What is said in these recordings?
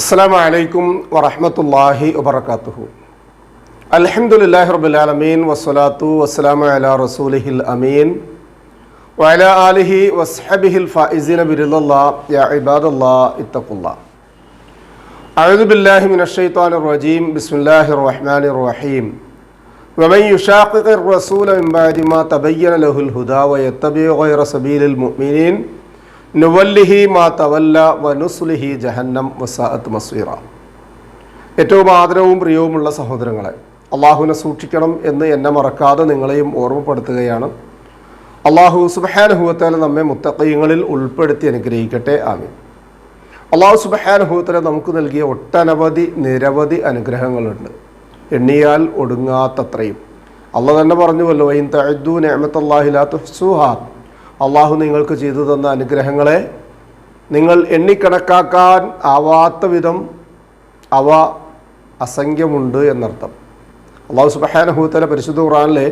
അസ്സാം വലൈക്കും വറഹമത്തല്ലാഹി വബർക്കാത്തുഹു അലഹമുല്ലാഹി റബുലാലമീൻ വസ്സലാത്തു വസ്സലാമു അല റസൂലിഹിൽ അമീൻ വഅല ആലിഹി വസ്ഹബിഹിൽ ഫായിസിന ബിരുദല്ലാ യാ ഇബാദല്ലാ ഇത്തഖുല്ലാ أعوذ بالله من الشيطان الرجيم بسم الله الرحمن الرحيم ومن يشاقق الرسول من بعد ما تبين له الهدى ويتبع غير سبيل المؤمنين നുവല്ലിഹി മാ തവല്ല വനുസുലിഹി ജഹന്നം വസാഅത്ത് മസ്വീറ. ഏറ്റവും ആദരവും പ്രിയവുമുള്ള സഹോദരങ്ങളെ അള്ളാഹുവിനെ സൂക്ഷിക്കണം എന്ന് എന്നെ മറക്കാതെ നിങ്ങളെയും ഓർമ്മപ്പെടുത്തുകയാണ്. അള്ളാഹു സുബഹാനുഭവത്താൽ നമ്മെ മുത്തക്കയങ്ങളിൽ ഉൾപ്പെടുത്തി അനുഗ്രഹിക്കട്ടെ. ആമി അള്ളാഹു സുബഹാനുഭവത്തിലെ നമുക്ക് നൽകിയ ഒട്ടനവധി നിരവധി അനുഗ്രഹങ്ങളുണ്ട്. എണ്ണിയാൽ ഒടുങ്ങാത്തത്രയും. അള്ളാഹ് തന്നെ പറഞ്ഞുവല്ലോ വൈൻ തഅദ്ദു നിഅമത്തല്ലാഹിലാ തുഹ്സുഹാ. അള്ളാഹു നിങ്ങൾക്ക് ചെയ്തു തന്ന അനുഗ്രഹങ്ങളെ നിങ്ങൾ എണ്ണിക്കണക്കാക്കാൻ ആവാത്ത വിധം അവ അസംഖ്യമുണ്ട് എന്നർത്ഥം. അള്ളാഹു സുബഹാനഹൂത്തല പരിശുദ്ധ ഖുറാനിലെ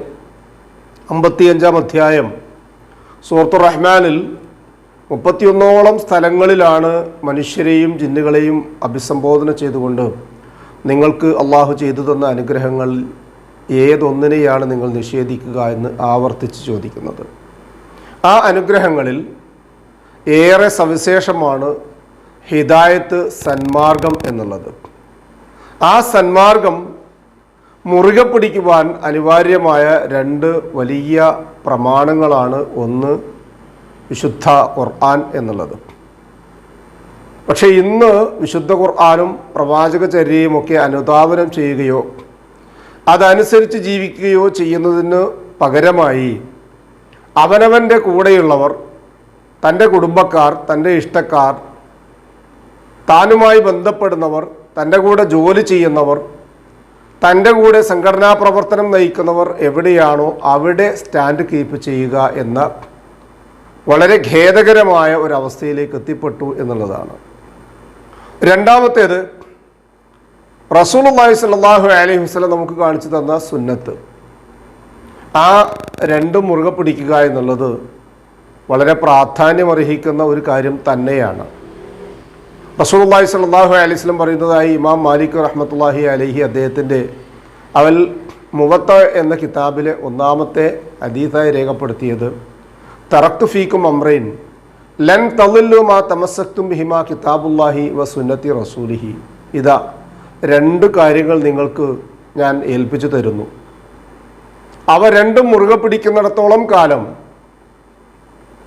അമ്പത്തിയഞ്ചാം അധ്യായം സൂറത്തു റഹ്മാനിൽ മുപ്പത്തിയൊന്നോളം സ്ഥലങ്ങളിലാണ് മനുഷ്യരെയും ജിന്നുകളെയും അഭിസംബോധന ചെയ്തുകൊണ്ട് നിങ്ങൾക്ക് അള്ളാഹു ചെയ്തു തന്ന അനുഗ്രഹങ്ങളിൽ ഏതൊന്നിനെയാണ് നിങ്ങൾ നിഷേധിക്കുക എന്ന് ആവർത്തിച്ച് ചോദിക്കുന്നത്. ആ അനുഗ്രഹങ്ങളിൽ ഏറെ സവിശേഷമാണ് ഹിദായത്ത് സന്മാർഗം എന്നുള്ളത്. ആ സന്മാർഗം മുറുകെ പിടിക്കുവാൻ അനിവാര്യമായ രണ്ട് വലിയ പ്രമാണങ്ങളാണ് ഒന്ന് വിശുദ്ധ ഖുർആൻ എന്നുള്ളത്. പക്ഷേ ഇന്ന് വിശുദ്ധ ഖുർആാനും പ്രവാചകചര്യയും ഒക്കെ അനുധാവനം ചെയ്യുകയോ അതനുസരിച്ച് ജീവിക്കുകയോ ചെയ്യുന്നതിന് പകരമായി അവനവന്റെ കൂടെയുള്ളവർ തന്റെ കുടുംബക്കാർ തന്റെ ഇഷ്ടക്കാർ താനുമായി ബന്ധപ്പെടുന്നവർ തന്റെ കൂടെ ജോലി ചെയ്യുന്നവർ തന്റെ കൂടെ സംഘടനാ പ്രവർത്തനം നയിക്കുന്നവർ എവിടെയാണോ അവിടെ സ്റ്റാൻഡ് കീപ്പ് ചെയ്യുക എന്ന വളരെ ഖേദകരമായ ഒരവസ്ഥയിലേക്ക് എത്തിപ്പെട്ടു എന്നുള്ളതാണ്. രണ്ടാമത്തേത് റസൂൽ അള്ളാഹി സാഹു അലൈഹി വസ്ലം നമുക്ക് കാണിച്ചു തന്ന സുന്നത്ത്. ആ രണ്ടും മുറുകെ പിടിക്കുക എന്നുള്ളത് വളരെ പ്രാധാന്യമർഹിക്കുന്ന ഒരു കാര്യം തന്നെയാണ്. റസൂലുള്ളാഹി സ്വല്ലല്ലാഹു അലൈഹി വസല്ലം പറയുന്നതായി ഇമാം മാലിക് റഹ്മത്തുല്ലാഹി അലഹി അദ്ദേഹത്തിന്റെ അവൽ മുവത്ത എന്ന കിതാബിലെ ഒന്നാമത്തെ അതീതായി രേഖപ്പെടുത്തിയത് തറക്തു ഫീക്കും അമ്രൈൻ ലൻ തളില്ലു മാ തമസക്തും ഹിമാ കിതാബുല്ലാഹി വ സുന്നത്തി റസൂലിഹി. ഇതാ രണ്ട് കാര്യങ്ങൾ നിങ്ങൾക്ക് ഞാൻ ഏൽപ്പിച്ചു തരുന്നു. അവ രണ്ടും മുറുകെ പിടിക്കുന്നിടത്തോളം കാലം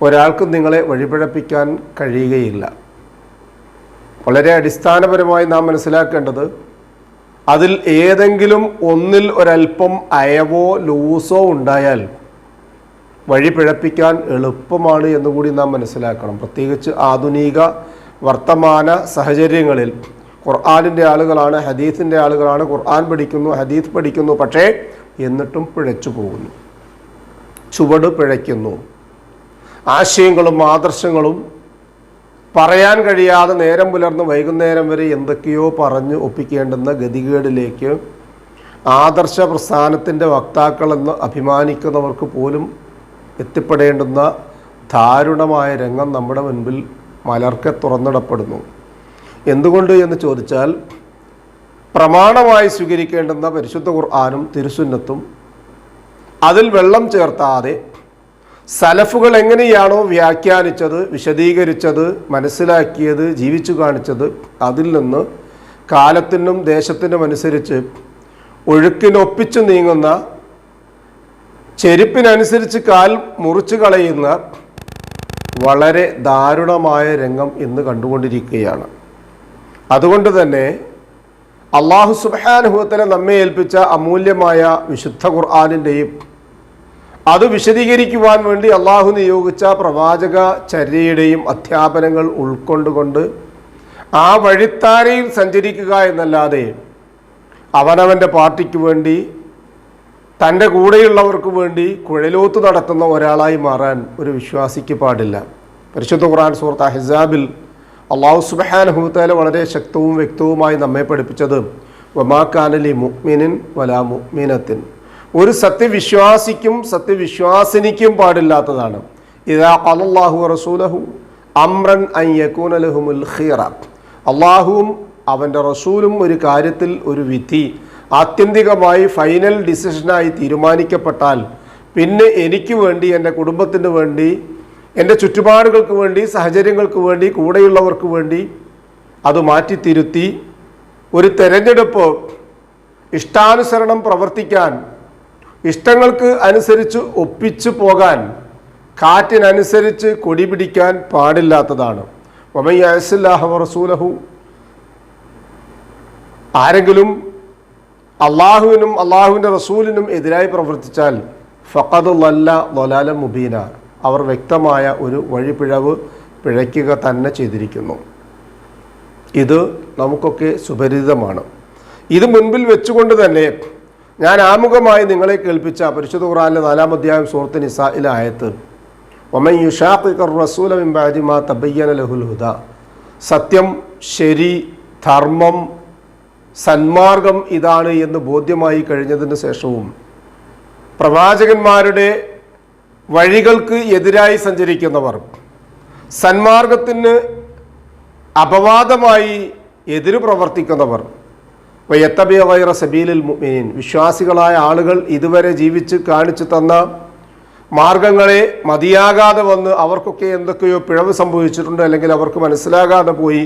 ഒരാൾക്കും നിങ്ങളെ വഴിപിഴപ്പിക്കാൻ കഴിയുകയില്ല. വളരെ അടിസ്ഥാനപരമായി നാം മനസ്സിലാക്കേണ്ടത് അതിൽ ഏതെങ്കിലും ഒന്നിൽ ഒരല്പം അയവോ ലൂസോ ഉണ്ടായാൽ വഴി പിഴപ്പിക്കാൻ എളുപ്പമാണ് എന്നുകൂടി നാം മനസ്സിലാക്കണം. പ്രത്യേകിച്ച് ആധുനിക വർത്തമാന സാഹചര്യങ്ങളിൽ ഖുർആാനിന്റെ ആളുകളാണ് ഹദീസിന്റെ ആളുകളാണ് ഖുർആൻ പഠിക്കുന്നു ഹദീസ് പഠിക്കുന്നു. പക്ഷേ എന്നിട്ടും പിഴച്ചു പോകുന്നു. ചുവട് പിഴയ്ക്കുന്നു. ആശയങ്ങളും ആദർശങ്ങളും പറയാൻ കഴിയാതെ നേരം പുലർന്ന് വൈകുന്നേരം വരെ എന്തൊക്കെയോ പറഞ്ഞ് ഒപ്പിക്കേണ്ടുന്ന ഗതികേടിലേക്ക് ആദർശ പ്രസ്ഥാനത്തിന്റെ വക്താക്കളെന്ന് അഭിമാനിക്കുന്നവർക്ക് പോലും എത്തിപ്പെടേണ്ടുന്ന ദാരുണമായ രംഗം നമ്മുടെ മുൻപിൽ മലർക്കെ തുറന്നിടപ്പെടുന്നു. എന്തുകൊണ്ട് എന്ന് ചോദിച്ചാൽ പ്രമാണമായി സ്വീകരിക്കേണ്ടുന്ന പരിശുദ്ധ ഖുർആാനും തിരുസുന്നത്തും അതിൽ വെള്ളം ചേർത്താതെ സലഫുകൾ എങ്ങനെയാണോ വ്യാഖ്യാനിച്ചത് വിശദീകരിച്ചത് മനസ്സിലാക്കിയത് ജീവിച്ചു കാണിച്ചത് അതിൽ നിന്ന് കാലത്തിനും ദേശത്തിനും അനുസരിച്ച് ഒഴുക്കിനൊപ്പിച്ചു നീങ്ങുന്ന ചെരുപ്പിനനുസരിച്ച് കാൽ മുറിച്ചു കളയുന്ന വളരെ ദാരുണമായ രംഗം ഇന്ന് കണ്ടുകൊണ്ടിരിക്കുകയാണ്. അതുകൊണ്ട് തന്നെ അള്ളാഹു സുബാനുഭവത്തിനെ നമ്മെ ഏൽപ്പിച്ച അമൂല്യമായ വിശുദ്ധ ഖുർആാനിന്റെയും അത് വിശദീകരിക്കുവാൻ വേണ്ടി അള്ളാഹു നിയോഗിച്ച പ്രവാചക ചര്യയുടെയും അധ്യാപനങ്ങൾ ഉൾക്കൊണ്ടുകൊണ്ട് ആ വഴിത്താരയിൽ സഞ്ചരിക്കുക എന്നല്ലാതെ അവനവന്റെ പാർട്ടിക്ക് വേണ്ടി തന്റെ കൂടെയുള്ളവർക്ക് വേണ്ടി കുഴലോത്ത് നടത്തുന്ന ഒരാളായി മാറാൻ ഒരു വിശ്വാസിക്ക് പാടില്ല. പരിശുദ്ധ ഖുർആൻ സുഹൃത്ത് ഹിസാബിൽ അള്ളാഹു സുബഹാനഹൂത്താല വളരെ ശക്തവും വ്യക്തവുമായി നമ്മെ പഠിപ്പിച്ചത്. വമാക്കാനലി മുക്മിനിൻ വലാ മുക്മിനത്തിൻ ഒരു സത്യവിശ്വാസിക്കും സത്യവിശ്വാസിനിക്കും പാടില്ലാത്തതാണ്. ഇതാ അലല്ലാഹു റസൂലഹു അമ്രൻ അയ്യക്കൂനലഹുമുൽ ഖീറ. അള്ളാഹുവും അവന്റെ റസൂലും ഒരു കാര്യത്തിൽ ഒരു വിധി. ആത്യന്തികമായി ഫൈനൽ ഡിസിഷനായി തീരുമാനിക്കപ്പെട്ടാൽ പിന്നെ എനിക്ക് വേണ്ടി എന്റെ കുടുംബത്തിന് വേണ്ടി എന്റെ ചുറ്റുപാടുകൾക്ക് വേണ്ടി സാഹചര്യങ്ങൾക്ക് വേണ്ടി കൂടെയുള്ളവർക്ക് വേണ്ടി അത് മാറ്റിത്തിരുത്തി ഒരു തെരഞ്ഞെടുപ്പ് ഇഷ്ടാനുസരണം പ്രവർത്തിക്കാൻ ഇഷ്ടങ്ങൾക്ക് അനുസരിച്ച് ഒപ്പിച്ചു പോകാൻ കാറ്റിനനുസരിച്ച് കൊടി പിടിക്കാൻ പാടില്ലാത്തതാണ്. റസൂലഹു ആരെങ്കിലും അള്ളാഹുവിനും അള്ളാഹുവിന്റെ റസൂലിനും എതിരായി പ്രവർത്തിച്ചാൽ ഫഖദ് ലല്ല ലൊലാല മുബീന അവർ വ്യക്തമായ ഒരു വഴിപിഴവ് പിഴയ്ക്കുക തന്നെ ചെയ്തിരിക്കുന്നു. ഇത് നമുക്കൊക്കെ സുപരിചിതമാണ്. ഇത് മുൻപിൽ വെച്ചുകൊണ്ട് തന്നെ ഞാൻ ആമുഖമായി നിങ്ങളെ കേൾപ്പിച്ച പരിശുദ്ധ ഖുറാനിലെ നാലാം അധ്യായം സുഹൃത്ത് നിസായിലെ ആയത്ത് ഒമൻ യുഷാഖിഖർ റസൂല തബയ്യന സത്യം ശരി ധർമ്മം സന്മാർഗം ഇതാണ് എന്ന് ബോധ്യമായി കഴിഞ്ഞതിന് ശേഷവും പ്രവാചകന്മാരുടെ വഴികൾക്ക് എതിരായി സഞ്ചരിക്കുന്നവർ സന്മാർഗത്തിന് അപവാദമായി എതിര് പ്രവർത്തിക്കുന്നവർ. വയത്തബിയ വൈറ സബീലിൽ മുഅ്മിനീൻ. വിശ്വാസികളായ ആളുകൾ ഇതുവരെ ജീവിച്ച് കാണിച്ചു തന്ന മാർഗങ്ങളെ മതിയാകാതെ വന്ന് അവർക്കൊക്കെ എന്തൊക്കെയോ പിഴവ് സംഭവിച്ചിട്ടുണ്ട് അല്ലെങ്കിൽ അവർക്ക് മനസ്സിലാകാതെ പോയി.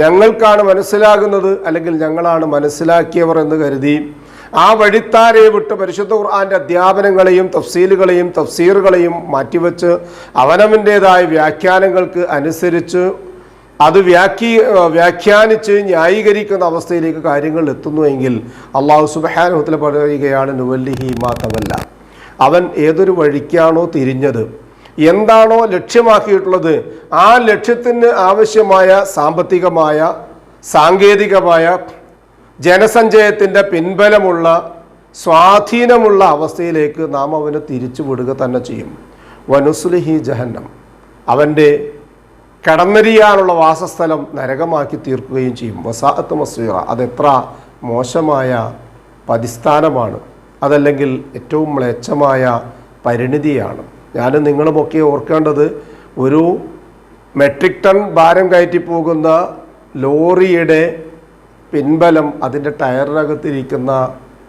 ഞങ്ങൾക്കാണ് മനസ്സിലാകുന്നത് അല്ലെങ്കിൽ ഞങ്ങളാണ് മനസ്സിലാക്കിയവർ എന്ന് കരുതി ആ വഴിത്താരെ വിട്ട് പരിശുദ്ധ ഖുർആാന്റെ അധ്യാപനങ്ങളെയും തഫ്സീലുകളെയും തഫ്സീറുകളെയും മാറ്റിവെച്ച് അവനവന്റെതായ വ്യാഖ്യാനങ്ങൾക്ക് അനുസരിച്ച് അത് വ്യാഖ്യ വ്യാഖ്യാനിച്ച് ന്യായീകരിക്കുന്ന അവസ്ഥയിലേക്ക് കാര്യങ്ങൾ എത്തുന്നുവെങ്കിൽ അള്ളാഹു സുബഹാനുഹത്തിൽ പറയുകയാണ് നുവല്ലിഹി മാത്തമല്ല അവൻ ഏതൊരു വഴിക്കാണോ തിരിഞ്ഞത് എന്താണോ ലക്ഷ്യമാക്കിയിട്ടുള്ളത് ആ ലക്ഷ്യത്തിന് ആവശ്യമായ സാമ്പത്തികമായ സാങ്കേതികമായ ജനസഞ്ചയത്തിന്റെ പിൻബലമുള്ള സ്വാധീനമുള്ള അവസ്ഥയിലേക്ക് നാം അവനെ തിരിച്ചുവിടുക തന്നെ ചെയ്യും. വനുസ്ലിഹി ജഹന്നം. അവന്റെ കടന്നരിയാനുള്ള വാസസ്ഥലം നരകമാക്കി തീർക്കുകയും ചെയ്യും. വസാഅത്ത് മസീറ അതെത്ര മോശമായ പതിസ്ഥാനമാണ് അതല്ലെങ്കിൽ ഏറ്റവും മ്ലേച്ഛമായ പരിണിതിയാണ്. ഞാൻ നിങ്ങളുമൊക്കെ ഓർക്കേണ്ടത് ഒരു മെട്രിക് ടൺ ഭാരം കയറ്റി പോകുന്ന ലോറിയുടെ പിൻബലം അതിന്റെ ടയറിനകത്തിരിക്കുന്ന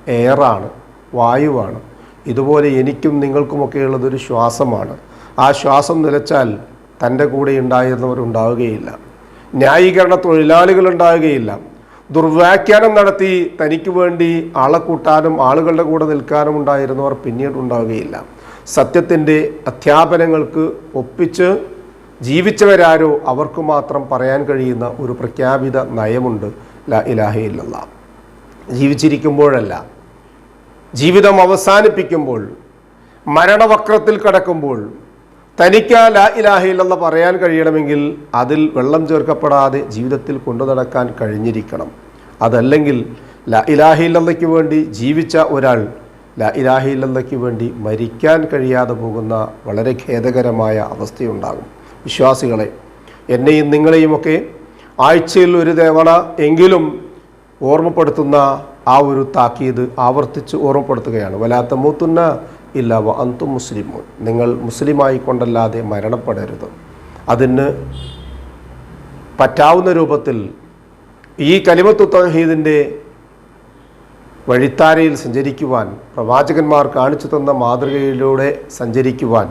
എയറാണ് വായുവാണ്. ഇതുപോലെ എനിക്കും നിങ്ങൾക്കുമൊക്കെ ഉള്ളതൊരു ശ്വാസമാണ്. ആ ശ്വാസം നിലച്ചാൽ തന്റെ കൂടെ ഉണ്ടായിരുന്നവരുണ്ടാവുകയില്ല ന്യായീകരണ തൊഴിലാളികൾ ഉണ്ടാവുകയില്ല. ദുർവ്യാഖ്യാനം നടത്തി തനിക്ക് വേണ്ടി ആളെ കൂട്ടാനും ആളുകളുടെ കൂടെ നിൽക്കാനും ഉണ്ടായിരുന്നവർ പിന്നീട് ഉണ്ടാവുകയില്ല. സത്യത്തിന്റെ അധ്യാപനങ്ങൾക്ക് ഒപ്പിച്ച് ജീവിച്ചവരാരോ അവർക്ക് മാത്രം പറയാൻ കഴിയുന്ന ഒരു പ്രഖ്യാപിത നയമുണ്ട്. ല ഇലാഹയില്ല ജീവിച്ചിരിക്കുമ്പോഴല്ല. ജീവിതം അവസാനിപ്പിക്കുമ്പോൾ മരണവക്രത്തിൽ കടക്കുമ്പോൾ തനിക്ക് ആ ലാ ഇലാഹയില്ലെന്ന് പറയാൻ കഴിയണമെങ്കിൽ അതിൽ വെള്ളം ചേർക്കപ്പെടാതെ ജീവിതത്തിൽ കൊണ്ടു നടക്കാൻ കഴിഞ്ഞിരിക്കണം. അതല്ലെങ്കിൽ ലാ ഇലാഹയില്ലെന്നയ്ക്ക് വേണ്ടി ജീവിച്ച ഒരാൾ ലാ ഇലാഹയില്ലെന്നയ്ക്ക് വേണ്ടി മരിക്കാൻ കഴിയാതെ പോകുന്ന വളരെ ഖേദകരമായ അവസ്ഥയുണ്ടാകും. വിശ്വാസികളെ എന്നെയും നിങ്ങളെയുമൊക്കെ ആഴ്ചയിൽ ഒരു തവണ എങ്കിലും ഓർമ്മപ്പെടുത്തുന്ന ആ ഒരു താക്കീത് ആവർത്തിച്ച് ഓർമ്മപ്പെടുത്തുകയാണ്. വലാത്ത മൂത്തുന്ന ഇല്ല അന്തു മുസ്ലിമോൻ. നിങ്ങൾ മുസ്ലിമായി കൊണ്ടല്ലാതെ മരണപ്പെടരുത്. അതിന് പറ്റാവുന്ന രൂപത്തിൽ ഈ കലിമത്തു തഹീദിന്റെ വഴിത്താരയിൽ സഞ്ചരിക്കുവാൻ പ്രവാചകന്മാർ കാണിച്ചു തന്ന മാതൃകയിലൂടെ സഞ്ചരിക്കുവാൻ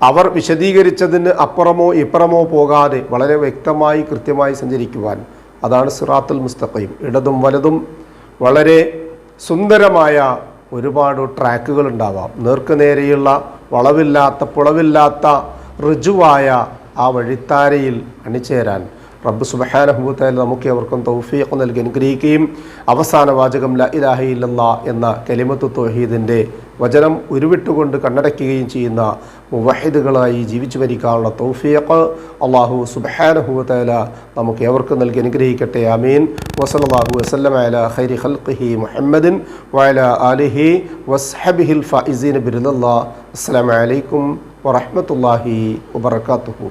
അവർ വിശദീകരിച്ചതിന് അപ്പുറമോ ഇപ്പുറമോ പോകാതെ വളരെ വ്യക്തമായി കൃത്യമായി സഞ്ചരിക്കുവാൻ അതാണ് സിറാത്തുൽ മുസ്തഖയും ഇടതും വലതും വളരെ സുന്ദരമായ ഒരുപാട് ട്രാക്കുകൾ ഉണ്ടാവാം. നേർക്കുനേരെയുള്ള വളവില്ലാത്ത പുളവില്ലാത്ത ഋജുവായ ആ വഴിത്താരയിൽ അണിചേരാൻ റബ്ബ് സുബഹാനഹുബത്തായാലും നമുക്ക് അവർക്കും തൗഫീഖ് നൽകി അനുഗ്രഹിക്കുകയും അവസാന വാചകം ല ഇലാഹ ഇല്ലല്ലാ എന്ന കലിമത്ത് തൊഹീദിന്റെ വചനം ഉരുവിട്ടുകൊണ്ട് കണ്ണടയ്ക്കുകയും ചെയ്യുന്ന മുവഹിദുകളായി ജീവിച്ചു മരിക്കാനുള്ള തൗഫീഖ് അള്ളാഹു സുബഹാനഹുബത്തായ നമുക്ക് ഏവർക്കും നൽകി അനുഗ്രഹിക്കട്ടെ. അമീൻ വസലാഹു വസ്ലം ഖൈരി ഖൽഖിഹി മുഹമ്മദിൻ വയല ആലിഹി വസ്ഹബിഹിൽ ഫൈസീൻ ബിരുദല്ലാ. അസ്സലാമു അലൈക്കും വറഹ്മത്തുള്ളാഹി വബറകാതുഹു.